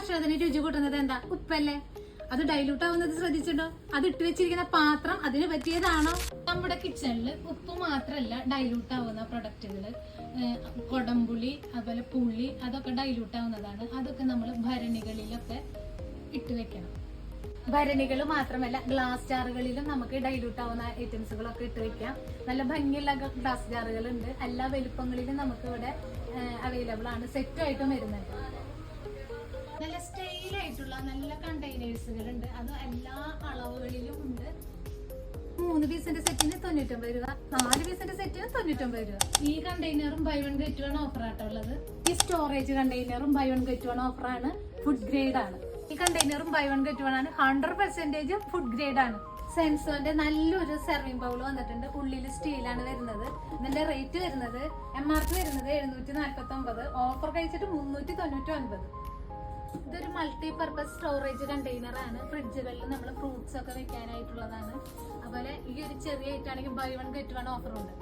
ഭക്ഷണത്തിന് രുചി കൂട്ടുന്നത് എന്താ? ഉപ്പല്ലേ? അത് ഡൈലൂട്ട് ആവുന്നത് ശ്രദ്ധിച്ചിട്ടുണ്ടോ? അത് ഇട്ട് വെച്ചിരിക്കുന്ന പാത്രം അതിന് പറ്റിയതാണോ? നമ്മുടെ കിച്ചണിൽ ഉപ്പ് മാത്രമല്ല ഡൈലൂട്ട് ആവുന്ന പ്രൊഡക്റ്റുകൾ കൊടംപുളി അതുപോലെ പുളി അതൊക്കെ ഡൈലൂട്ട് ആവുന്നതാണ്. അതൊക്കെ നമ്മൾ ഭരണികളിലൊക്കെ ഇട്ട് വെക്കണം. ഭരണികൾ മാത്രമല്ല ഗ്ലാസ് ജാറുകളിലും നമുക്ക് ഡൈലൂട്ട് ആവുന്ന ഐറ്റംസുകളൊക്കെ ഇട്ട് വെക്കാം. നല്ല ഭംഗിയുള്ള ഗ്ലാസ് ജാറുകൾ ഉണ്ട് എല്ലാ വലുപ്പങ്ങളിലും നമുക്ക് ഇവിടെ അവൈലബിൾ ആണ്. സെറ്റുമായിട്ടും വരുന്നുണ്ട് നല്ല ആയിട്ടുള്ള നല്ല കണ്ടെയ്നേഴ്സുകൾ ഉണ്ട് അത് എല്ലാ അളവുകളിലും ഉണ്ട്. മൂന്ന് പീസിന്റെ സെറ്റിന് തൊണ്ണൂറ്റൊമ്പത് രൂപ. നാല് പീസിന്റെ സെറ്റിന് തൊണ്ണൂറ്റൊമ്പത് രൂപ. ഈ കണ്ടെയ്നറും buy one get one offer ആയിട്ടുള്ളത് ഈ storage കണ്ടെയ്നറും buy one get one offer ആണ്. ഫുഡ് ഗ്രേഡ് ആണ്. ഈ കണ്ടെയ്നറും ബൈ വൺ ഗെറ്റ് വൺ ആണ്. ഹൺഡ്രഡ് പെർസെന്റേജ് ഫുഡ് ഗ്രേഡ് ആണ്. സെൻസോന്റെ നല്ലൊരു സെർവിംഗ് ബൗൾ വന്നിട്ടുണ്ട്. ഉള്ളിൽ സ്റ്റീലാണ് വരുന്നത്. ഇതിന്റെ റേറ്റ് വരുന്നത് എം ആർ പി വരുന്നത് എഴുന്നൂറ്റി നാൽപ്പത്തി ഒമ്പത് ഓഫർ കഴിച്ചിട്ട് മുന്നൂറ്റി തൊണ്ണൂറ്റി ഒൻപത് ഇതൊരു മൾട്ടി പർപ്പസ് സ്റ്റോറേജ് കണ്ടെയ്നർ ആണ്. ഫ്രിഡ്ജുകളിൽ നമ്മൾ ഫ്രൂട്ട്സ് ഒക്കെ വെക്കാനായിട്ടുള്ളതാണ്. അതുപോലെ ഈ ഒരു ചെറിയ ഐറ്റാണെങ്കിൽ buy one get one offer ഉണ്ട്.